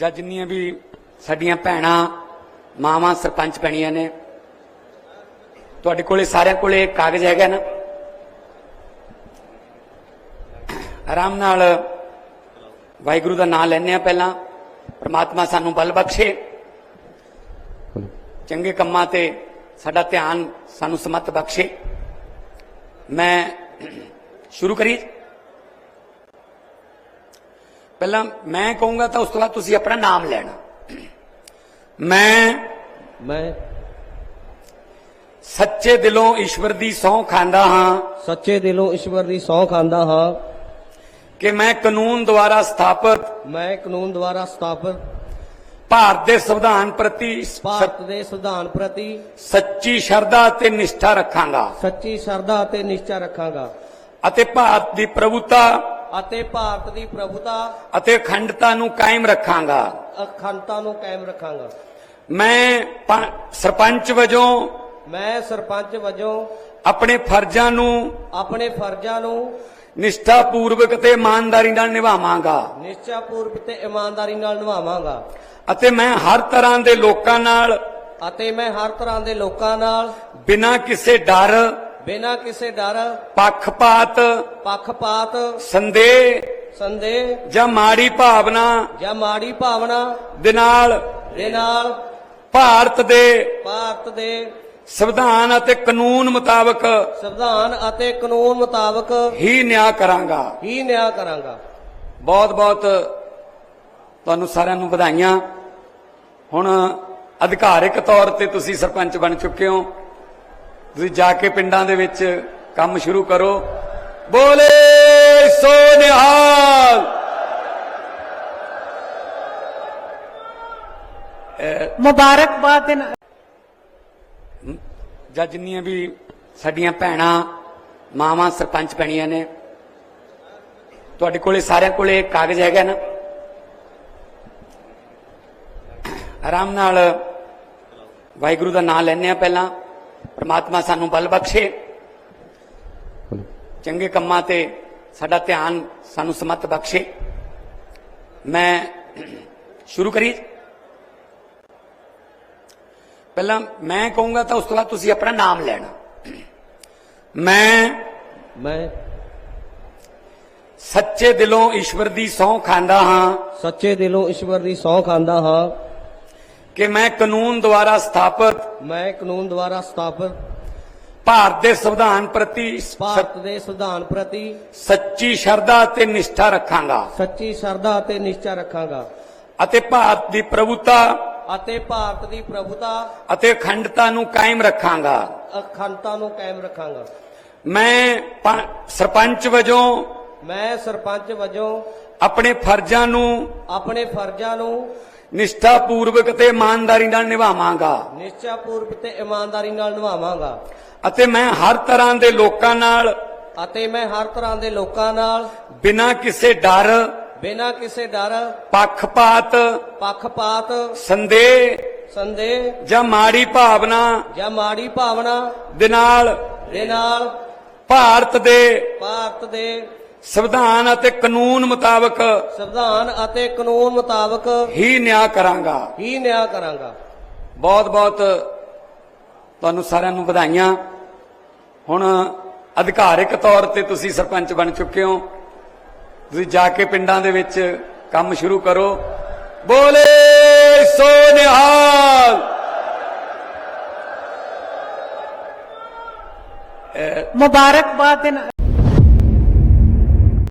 ਜਾਂ ਜਿੰਨੀਆਂ ਵੀ ਸਾਡੀਆਂ ਭੈਣਾਂ, ਮਾਵਾਂ, ਸਰਪੰਚ ਪੈਣੀਆਂ ਨੇ, ਤੁਹਾਡੇ ਕੋਲੇ ਸਾਰਿਆਂ ਕੋਲੇ ਕਾਗਜ਼ ਹੈਗਾ ਨਾ? ਆਰਾਮ ਨਾਲ ਵਾਹਿਗੁਰੂ ਦਾ ਨਾਮ ਲੈਣੇ ਆ ਪਹਿਲਾਂ। ਪ੍ਰਮਾਤਮਾ ਸਾਨੂੰ ਬਲ ਬਖਸ਼ੇ। ਚੰਗੇ ਕੰਮਾਂ ਤੇ ਸਾਡਾ ਧਿਆਨ ਸਾਨੂੰ ਸਮਤ ਬਖਸ਼ੇ। ਮੈਂ ਸ਼ੁਰੂ ਕਰੀ ਪਹਿਲਾਂ ਮੈਂ ਕਹੂੰਗਾ ਤਾਂ ਉਸ ਤੋਂ ਬਾਅਦ ਤੁਸੀਂ ਆਪਣਾ ਨਾਮ ਲੈਣਾ। ਮੈਂ ਮੈਂ ਸੱਚੇ ਦਿਲੋਂ ਈਸ਼ਵਰ ਦੀ ਸਹੁੰ ਖਾਂਦਾ ਹਾਂ। ਸੱਚੇ ਦਿਲੋਂ ਈਸ਼ਵਰ ਦੀ ਸਹੁੰ ਖਾਂਦਾ ਹਾਂ। ਕਿ ਮੈਂ ਕਾਨੂੰਨ ਦੁਆਰਾ ਸਥਾਪਿਤ ਮੈਂ ਕਾਨੂੰਨ ਦੁਆਰਾ ਸਥਾਪਿਤ। ਭਾਰਤ ਦੇ ਸੰਵਿਧਾਨ ਪ੍ਰਤੀ ਸ- ਭਾਰਤ ਦੇ ਸੰਵਿਧਾਨ ਪ੍ਰਤੀ ਸੱਚੀ ਸ਼ਰਧਾ ਤੇ ਨਿਸ਼ਠਾ ਰੱਖਾਂਗਾ। ਸੱਚੀ ਸ਼ਰਧਾ ਅਤੇ ਨਿਸ਼ਚਾ ਰੱਖਾਂਗਾ। ਅਤੇ ਭਾਰਤ ਦੀ ਪ੍ਰਭੂਤਾ ਅਤੇ ਭਾਰਤ ਦੀ ਪ੍ਰਭੂਤਾ ਅਤੇ ਅਖੰਡਤਾ ਨੂੰ ਕਾਇਮ ਰੱਖਾਂਗਾ। ਅਖੰਡਤਾ ਨੂੰ ਕਾਇਮ ਰੱਖਾਂਗਾ। ਮੈਂ ਸਰਪੰਚ ਵਜੋਂ ਮੈਂ ਸਰਪੰਚ ਵਜੋਂ ਆਪਣੇ ਫਰਜ਼ਾਂ ਨੂੰ ਆਪਣੇ ਫਰਜ਼ਾਂ ਨੂੰ ਨਿਸ਼ਠਾ ਪੂਰਵਕ ਤੇ ਇਮਾਨਦਾਰੀ ਨਾਲ ਨਿਭਾਵਾਂਗਾ। ਨਿਸ਼ਚਾ ਪੂਰਵਕ ਤੇ ਇਮਾਨਦਾਰੀ ਨਾਲ ਨਿਭਾਵਾਂਗਾ। ਅਤੇ ਮੈਂ ਹਰ ਤਰ੍ਹਾਂ ਦੇ ਲੋਕਾਂ ਨਾਲ ਅਤੇ ਮੈਂ ਹਰ ਤਰ੍ਹਾਂ ਦੇ ਲੋਕਾਂ ਨਾਲ ਬਿਨਾਂ ਕਿਸੇ ਡਰ ਬਿਨਾਂ ਕਿਸੇ ਡਰ ਪੱਖਪਾਤ ਪੱਖਪਾਤ ਸੰਦੇਹ ਸੰਦੇਹ ਜਾਂ ਮਾੜੀ ਭਾਵਨਾ ਜਾਂ ਮਾੜੀ ਭਾਵਨਾ ਦੇ ਨਾਲ ਦੇ ਨਾਲ ਭਾਰਤ ਦੇ ਭਾਰਤ ਦੇ ਸੰਵਿਧਾਨ ਅਤੇ ਕਾਨੂੰਨ ਮੁਤਾਬਕ ਸੰਵਿਧਾਨ ਅਤੇ ਕਾਨੂੰਨ ਮੁਤਾਬਕ ਹੀ ਨਿਆਂ ਕਰਾਂਗਾ। ਹੀ ਨਿਆਂ ਕਰਾਂਗਾ। ਬਹੁਤ ਬਹੁਤ ਤੁਹਾਨੂੰ ਸਾਰਿਆਂ ਨੂੰ ਵਧਾਈਆਂ। ਹੁਣ ਅਧਿਕਾਰਿਕ ਤੌਰ ਤੇ ਤੁਸੀਂ ਸਰਪੰਚ ਬਣ ਚੁੱਕੇ ਹੋ। ਤੁਸੀਂ ਜਾ ਕੇ ਪਿੰਡਾਂ ਦੇ ਵਿੱਚ ਕੰਮ ਸ਼ੁਰੂ ਕਰੋ। ਬੋਲੇ ਸੋ ਨਿਹਾਲ। ਮੁਬਾਰਕਬਾਦ ਦੇ ਨਾਲ ਜਾਂ ਜਿੰਨੀਆਂ ਵੀ ਸਾਡੀਆਂ ਭੈਣਾਂ ਮਾਵਾਂ ਸਰਪੰਚ ਬਣੀਆਂ ਨੇ ਤੁਹਾਡੇ ਕੋਲੇ ਸਾਰਿਆਂ ਕੋਲੇ ਕਾਗਜ਼ ਹੈਗਾ ਨਾ। ਆਰਾਮ ਨਾਲ ਵਾਹਿਗੁਰੂ ਦਾ ਨਾਮ ਲੈਣੇ ਆ ਪਹਿਲਾਂ। ਪ੍ਰਮਾਤਮਾ ਸਾਨੂੰ ਬਲ ਬਖਸ਼ੇ। ਚੰਗੇ ਕੰਮਾਂ ਤੇ ਸਾਡਾ ਧਿਆਨ ਸਾਨੂੰ ਸਮਤ ਬਖਸ਼ੇ। ਮੈਂ ਸ਼ੁਰੂ ਕਰੀ। ਪਹਿਲਾਂ ਮੈਂ ਕਹੂੰਗਾ ਤਾਂ ਉਸ ਤੋਂ ਬਾਅਦ ਤੁਸੀਂ ਆਪਣਾ ਨਾਮ ਲੈਣਾ। ਮੈਂ ਮੈਂ ਸੱਚੇ ਦਿਲੋਂ ਈਸ਼ਵਰ ਦੀ ਸਹੁੰ ਖਾਂਦਾ ਹਾਂ। ਸੱਚੇ ਦਿਲੋਂ ਈਸ਼ਵਰ ਦੀ ਸਹੁੰ ਖਾਂਦਾ ਹਾਂ। ਕਿ ਮੈਂ ਕਾਨੂੰਨ ਦੁਆਰਾ ਸਥਾਪਿਤ ਮੈਂ ਕਾਨੂੰਨ ਦੁਆਰਾ ਸਥਾਪਿਤ ਭਾਰਤ ਦੇ ਸੰਵਿਧਾਨ ਪ੍ਰਤੀ ਭਾਰਤ ਦੇ ਸੰਵਿਧਾਨ ਪ੍ਰਤੀ ਸੱਚੀ ਸ਼ਰਧਾ ਤੇ ਨਿਸ਼ਠਾ ਰੱਖਾਂਗਾ। ਸੱਚੀ ਸ਼ਰਧਾ ਅਤੇ ਨਿਸ਼ਚਾ ਰੱਖਾਂਗਾ। ਅਤੇ ਭਾਰਤ ਦੀ ਪ੍ਰਭੂਤਾ ਅਤੇ ਭਾਰਤ ਦੀ ਪ੍ਰਭੂਤਾ ਅਤੇ ਅਖੰਡਤਾ ਨੂੰ ਕਾਇਮ ਰੱਖਾਂਗਾ। ਅਖੰਡਤਾ ਨੂੰ ਕਾਇਮ ਰੱਖਾਂਗਾ। ਮੈਂ ਪ- ਸਰਪੰਚ ਵਜੋਂ ਮੈਂ ਸਰਪੰਚ ਵਜੋਂ ਆਪਣੇ ਫਰਜ਼ਾਂ ਨੂੰ ਆਪਣੇ ਫਰਜ਼ਾਂ ਨੂੰ ਨਿਸ਼ਠਾ ਪੂਰਵਕ ਤੇ ਇਮਾਨਦਾਰੀ ਨਾਲ ਨਿਭਾਵਾਂਗਾ। ਨਿਸ਼ਚਾ ਪੂਰਵਕ ਤੇ ਇਮਾਨਦਾਰੀ ਨਾਲ ਨਿਭਾਵਾਂਗਾ। ਅਤੇ ਮੈਂ ਹਰ ਤਰ੍ਹਾਂ ਦੇ ਲੋਕਾਂ ਨਾਲ ਅਤੇ ਮੈਂ ਹਰ ਤਰ੍ਹਾਂ ਦੇ ਲੋਕਾਂ ਨਾਲ ਬਿਨਾਂ ਕਿਸੇ ਡਰ ਬਿਨਾਂ ਕਿਸੇ ਡਰ ਪੱਖਪਾਤ ਪੱਖਪਾਤ ਸੰਦੇਹ ਸੰਦੇਹ ਜਾਂ ਮਾੜੀ ਭਾਵਨਾ ਜਾਂ ਮਾੜੀ ਭਾਵਨਾ ਦੇ ਨਾਲ ਦੇ ਨਾਲ ਭਾਰਤ ਦੇ ਭਾਰਤ ਦੇ ਸੰਵਿਧਾਨ ਅਤੇ ਕਾਨੂੰਨ ਮੁਤਾਬਕ ਸੰਵਿਧਾਨ ਅਤੇ ਕਾਨੂੰਨ ਮੁਤਾਬਕ ਹੀ ਨਿਆਂ ਕਰਾਂਗਾ। ਹੀ ਨਿਆਂ ਕਰਾਂਗਾ। ਬਹੁਤ ਬਹੁਤ ਤੁਹਾਨੂੰ ਸਾਰਿਆਂ ਨੂੰ ਵਧਾਈਆਂ। ਹੁਣ ਅਧਿਕਾਰਿਕ ਤੌਰ ਤੇ ਤੁਸੀਂ ਸਰਪੰਚ ਬਣ ਚੁੱਕੇ ਹੋ। ਤੁਸੀਂ ਜਾ ਕੇ ਪਿੰਡਾਂ ਦੇ ਵਿੱਚ ਕੰਮ ਸ਼ੁਰੂ ਕਰੋ। ਬੋਲੇ ਸੋ ਨਿਹਾਲ। ਮੁਬਾਰਕਬਾਦ ਦੇ ਨਾਲ